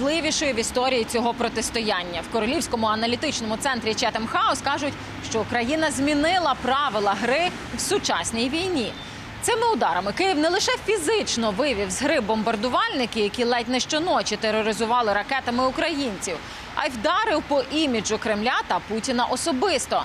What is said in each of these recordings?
Важливішою в історії цього протистояння в королівському аналітичному центрі Четем Хаус кажуть, що Україна змінила правила гри в сучасній війні. Цими ударами Київ не лише фізично вивів з гри бомбардувальники, які ледь не щоночі тероризували ракетами українців, а й вдарив по іміджу Кремля та Путіна особисто.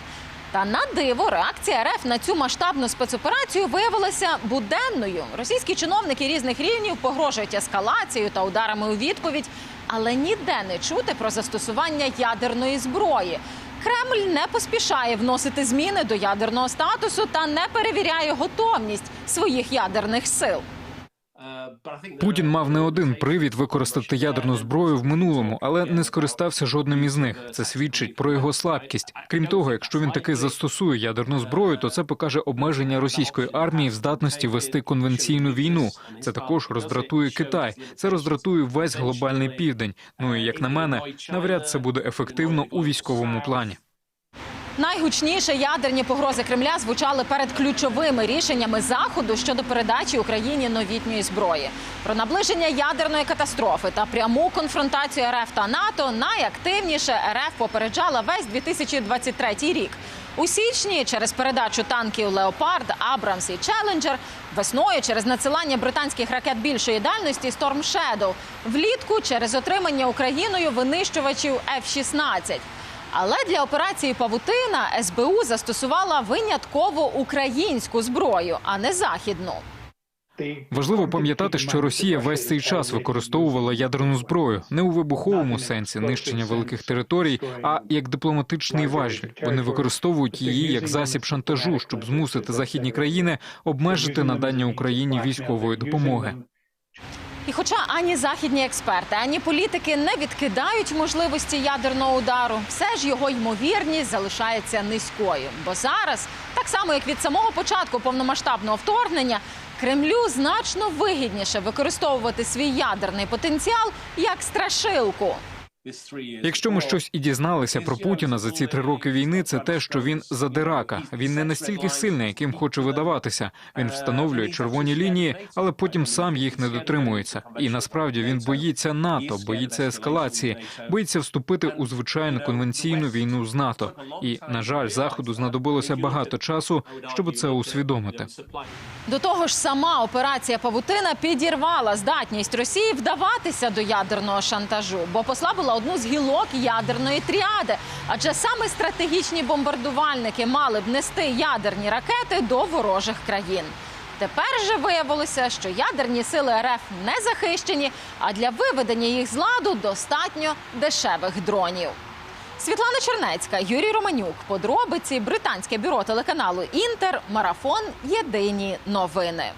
Та на диво реакція РФ на цю масштабну спецоперацію виявилася буденною. Російські чиновники різних рівнів погрожують ескалацією та ударами у відповідь, але ніде не чути про застосування ядерної зброї. Кремль не поспішає вносити зміни до ядерного статусу та не перевіряє готовність своїх ядерних сил. Путін мав не один привід використати ядерну зброю в минулому, але не скористався жодним із них. Це свідчить про його слабкість. Крім того, якщо він таки застосує ядерну зброю, то це покаже обмеження російської армії в здатності вести конвенційну війну. Це також роздратує Китай. Це роздратує весь глобальний південь. Ну і як на мене, навряд це буде ефективно у військовому плані. Найгучніше ядерні погрози Кремля звучали перед ключовими рішеннями заходу щодо передачі Україні новітньої зброї. Про наближення ядерної катастрофи та пряму конфронтацію РФ та НАТО найактивніше РФ попереджала весь 2023 рік. У січні через передачу танків Леопард, Абрамс і Челенджер, весною через надсилання британських ракет більшої дальності Shadow, влітку через отримання Україною винищувачів F-16. Але для операції Павутина СБУ застосувала винятково українську зброю, а не західну. Важливо пам'ятати, що Росія весь цей час використовувала ядерну зброю не у вибуховому сенсі нищення великих територій, а як дипломатичний важіль. Вони використовують її як засіб шантажу, щоб змусити західні країни обмежити надання Україні військової допомоги. І хоча ані західні експерти, ані політики не відкидають можливості ядерного удару, все ж його ймовірність залишається низькою. Бо зараз, так само як від самого початку повномасштабного вторгнення, Кремлю значно вигідніше використовувати свій ядерний потенціал як страшилку. Якщо ми щось і дізналися про Путіна за ці три роки війни, це те, що він задирака. Він не настільки сильний, яким хоче видаватися. Він встановлює червоні лінії, але потім сам їх не дотримується. І насправді він боїться НАТО, боїться ескалації, боїться вступити у звичайну конвенційну війну з НАТО. І на жаль, заходу знадобилося багато часу, щоб це усвідомити. До того ж, сама операція Павутина підірвала здатність Росії вдаватися до ядерного шантажу, бо послабила одну з гілок ядерної тріади. Адже саме стратегічні бомбардувальники мали б нести ядерні ракети до ворожих країн. Тепер же виявилося, що ядерні сили РФ не захищені, а для виведення їх з ладу достатньо дешевих дронів. Світлана Чернецька, Юрій Романюк. Подробиці британське бюро телеканалу Інтер. Марафон. Єдині новини.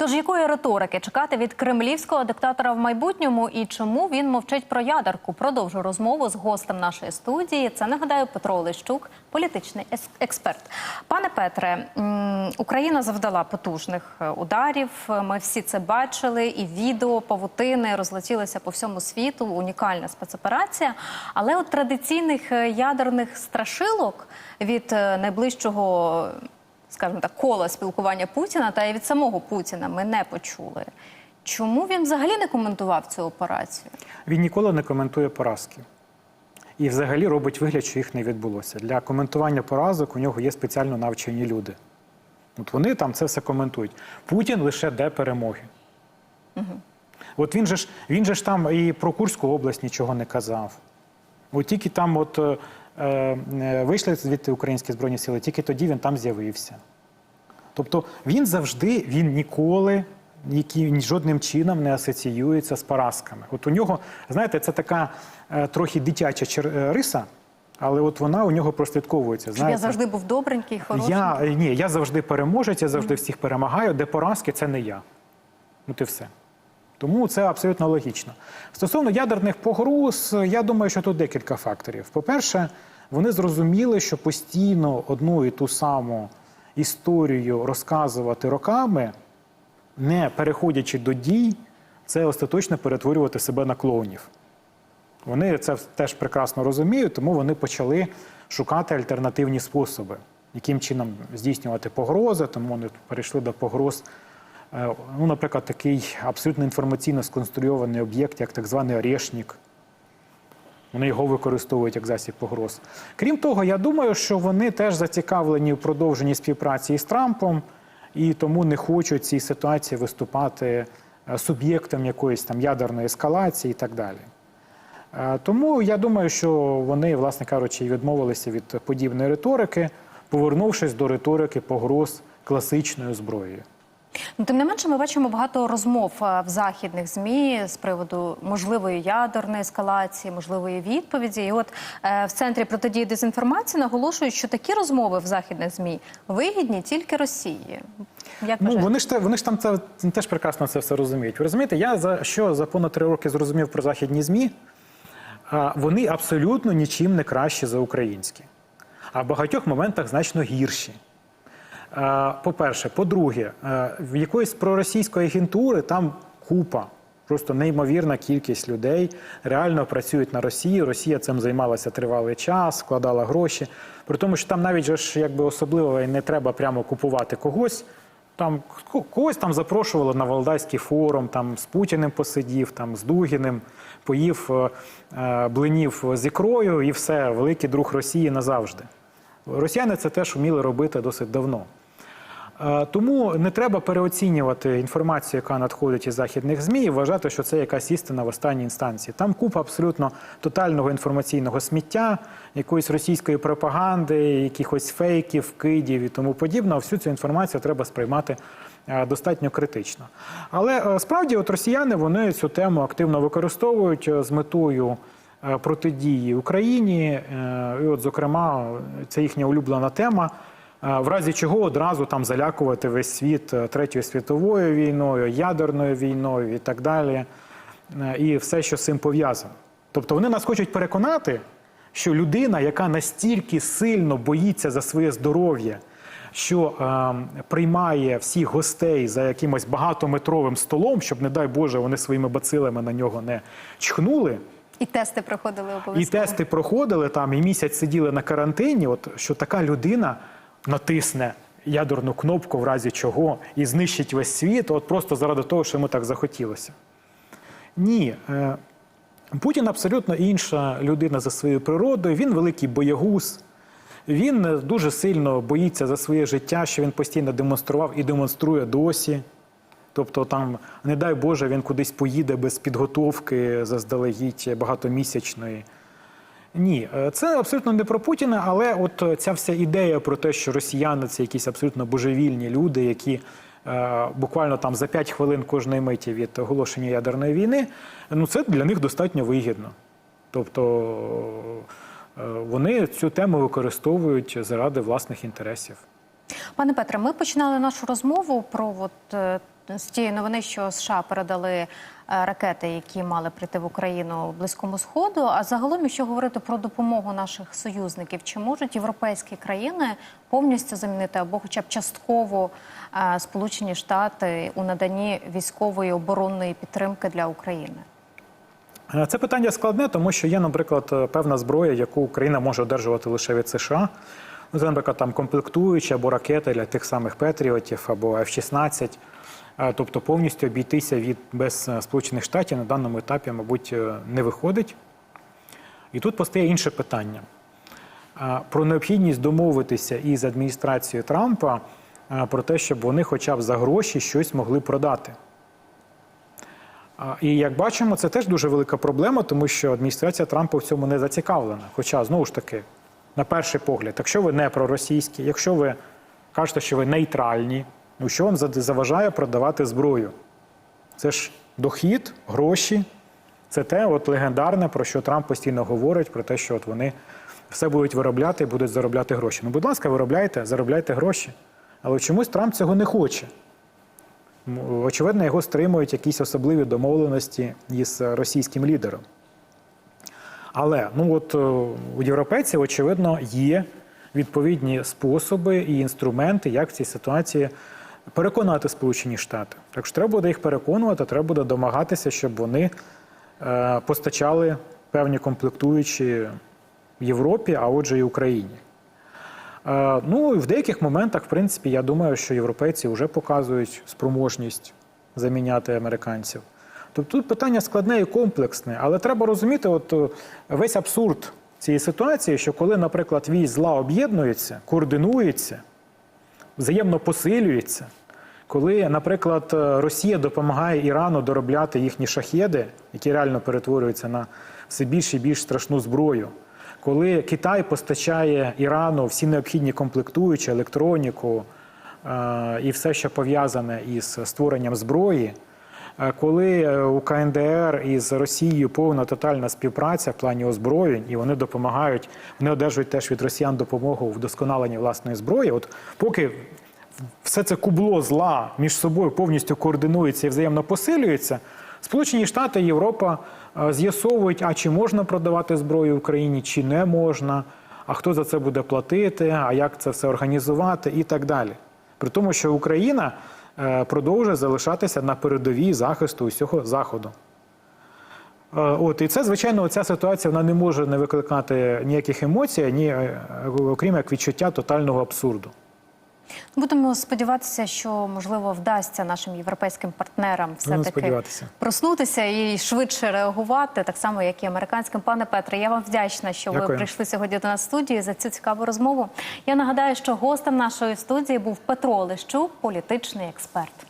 Тож якої риторики чекати від кремлівського диктатора в майбутньому і чому він мовчить про ядерку? Продовжу розмову з гостем нашої студії. Це нагадаю Петро Олещук, політичний експерт. Пане Петре, Україна завдала потужних е, ударів. Ми всі це бачили, і відео павутини розлетілися по всьому світу. Унікальна спецоперація. Але от традиційних е, ядерних страшилок від е, найближчого скажімо так, кола спілкування Путіна та і від самого Путіна ми не почули. Чому він взагалі не коментував цю операцію? Він ніколи не коментує поразки. І взагалі робить вигляд, що їх не відбулося. Для коментування поразок у нього є спеціально навчені люди. От вони там це все коментують. Путін лише де перемоги. От він же ж він же ж там і про Курську область нічого не казав. От тільки там от е, вийшли звідти українські збройні сили, тільки тоді він там з'явився. Тобто він завжди, він ніколи ні, ні жодним чином не асоціюється з поразками. От у нього, знаєте, це така е, трохи дитяча чер- е, риса, але от вона у нього прослідковується. Знаєте, я завжди був добренький, хороший. я, е, ні, я завжди переможець, я завжди всіх перемагаю, де поразки це не я. От і все. Тому це абсолютно логічно. Стосовно ядерних погроз, я думаю, що тут декілька факторів. По-перше, вони зрозуміли, що постійно одну і ту саму історію розказувати роками, не переходячи до дій, це остаточно перетворювати себе на клоунів. Вони це теж прекрасно розуміють, тому вони почали шукати альтернативні способи, яким чином здійснювати погрози, тому вони перейшли до погроз Е, Ну, наприклад, такий абсолютно інформаційно сконструйований об'єкт, як так званий Орешник. Вони його використовують як засіб погроз. Крім того, я думаю, що вони теж зацікавлені в продовженні співпраці із Трампом і тому не хочуть цій ситуації виступати е, суб'єктом якоїсь там ядерної ескалації і так далі. Е, Тому я думаю, що вони, власне кажучи, відмовилися від подібної риторики, повернувшись до риторики погроз класичною зброєю. Ну, тим не менше, ми бачимо багато розмов е, в західних змі з приводу можливої ядерної ескалації, можливої відповіді. І от е, в центрі протидії дезінформації наголошують, що такі розмови в західних змі вигідні тільки Росії. Як Ну, вони ж вони ж там це теж прекрасно це все розуміють. Ви розумієте, я за що за понад три роки зрозумів про західні змі, вони абсолютно нічим не кращі за українські, а в багатьох моментах значно гірші. А, По-перше, по-друге, е, в якоїсь проросійської агентури там купа. Просто неймовірна кількість людей реально працюють на Росії. Росія цим займалася тривалий час, вкладала гроші. При тому, що там навіть ж якби особливо і не треба прямо купувати когось. Там когось там запрошували на Валдайський форум, там з Путіним посидів, там з Дугіним, поїв е, е, блинів з ікрою, і все, великий друг Росії назавжди. Росіяни це теж вміли робити досить давно. Е, Тому не треба переоцінювати інформацію, яка надходить із західних ЗМІ, і вважати, що це якась істина в останній інстанції. Там купа абсолютно тотального інформаційного сміття, якоїсь російської пропаганди, якихось фейків, кидів і тому подібного. Всю цю інформацію треба сприймати е, достатньо критично. Але е, справді, от росіяни вони цю тему активно використовують з метою протидії Україні. І, от, зокрема, це їхня улюблена тема. Е, В разі чого одразу там залякувати весь світ е, Третьою світовою війною, ядерною війною і так далі, е, і все, що з цим пов'язано. Тобто вони нас хочуть переконати, що людина, яка настільки сильно боїться за своє здоров'я, що е, приймає всіх гостей за якимось багатометровим столом, щоб, не дай Боже, вони своїми бацилами на нього не чхнули. І тести проходили І тести проходили там, і місяць сиділи на карантині. От що така людина натисне ядерну кнопку, в разі чого, і знищить весь світ, от просто заради того, що йому так захотілося. Ні. е, Путін абсолютно інша людина за своєю природою. Він великий боягуз. Він е, дуже сильно боїться за своє життя, що він постійно демонстрував і демонструє досі. Тобто, там, не дай Боже, він кудись поїде без підготовки заздалегідь багатомісячної. Ні, е, це абсолютно не про Путіна, але от е, ця вся ідея про те, що росіяни це якісь абсолютно божевільні люди, які е, буквально там за 5 хвилин кожної миті від оголошення ядерної війни, ну це для них достатньо вигідно. Тобто е, вони цю тему використовують заради власних інтересів. Пане Петре, ми починали нашу розмову про от, е, з тієї новини, що США передали е, ракети, які мали прийти в Україну близькому сходу. А загалом, якщо говорити про допомогу наших союзників, чи можуть європейські країни повністю замінити або, хоча б частково, е, Сполучені Штати у наданні військової оборонної підтримки для України? Е, Це питання складне, тому що є, наприклад, певна зброя, яку Україна може одержувати лише від США. Ну, Це, наприклад, там комплектуючі або ракети для тих самих Петріотів або F-16. Тобто повністю обійтися від без е, Сполучених Штатів на даному етапі, мабуть, е, не виходить. І тут постає інше питання про необхідність домовитися із адміністрацією Трампа про те, щоб вони хоча б за гроші щось могли продати. І як бачимо, це теж дуже велика проблема, тому що адміністрація Трампа в цьому не зацікавлена. Хоча, знову ж таки, на перший погляд, якщо ви не проросійські, якщо ви кажете, що ви нейтральні, що вам заважає продавати зброю? Це ж дохід, гроші. Це те от легендарне, про що Трамп постійно говорить, про те, що от вони все будуть виробляти і будуть заробляти гроші. Ну, будь ласка, виробляйте, заробляйте гроші. Але чомусь Трамп цього не хоче. Очевидно, його стримують якісь особливі домовленості із російським лідером. Але ну от е, у європейців, очевидно, є відповідні способи і інструменти, як в цій ситуації переконати Сполучені Штати. Так що треба буде їх переконувати, треба буде домагатися, щоб вони е, постачали певні комплектуючі Європі, а отже, і Україні. Е, Ну і в деяких моментах, в принципі, я думаю, що європейці вже показують спроможність заміняти американців. Тобто тут питання складне і комплексне, але треба розуміти, от е, весь абсурд цієї ситуації, що коли, наприклад, військ зла об'єднуються, координуються, взаємно посилюється. Коли, наприклад, е, Росія допомагає Ірану доробляти їхні шахеди, які реально перетворюються на все більш і більш страшну зброю, коли Китай постачає Ірану всі необхідні комплектуючі, електроніку е, і все, що пов'язане із створенням зброї, е, коли е, у КНДР із Росією повна тотальна співпраця в плані озброєнь, і вони допомагають, вони одержують теж від росіян допомогу в вдосконаленні власної зброї. От поки все це кубло зла між собою повністю координується і взаємно посилюється, Сполучені Штати і Європа е, з'ясовують, а чи можна продавати зброю Україні, чи не можна, а хто за це буде платити, а як це все організувати і так далі. При тому, що Україна е, продовжує залишатися на передовій захисту усього Заходу. Е, От і це, звичайно, ця ситуація вона не може не викликати ніяких емоцій, ні окрім як відчуття тотального абсурду. Будемо сподіватися, що можливо вдасться нашим європейським партнерам все таки проснутися і швидше реагувати, так само як і американським. Пане Петре, я вам вдячна, що ви прийшли сьогодні до нас в студії за цю цікаву розмову. Я нагадаю, що гостем нашої студії був Петро Лещук, політичний експерт.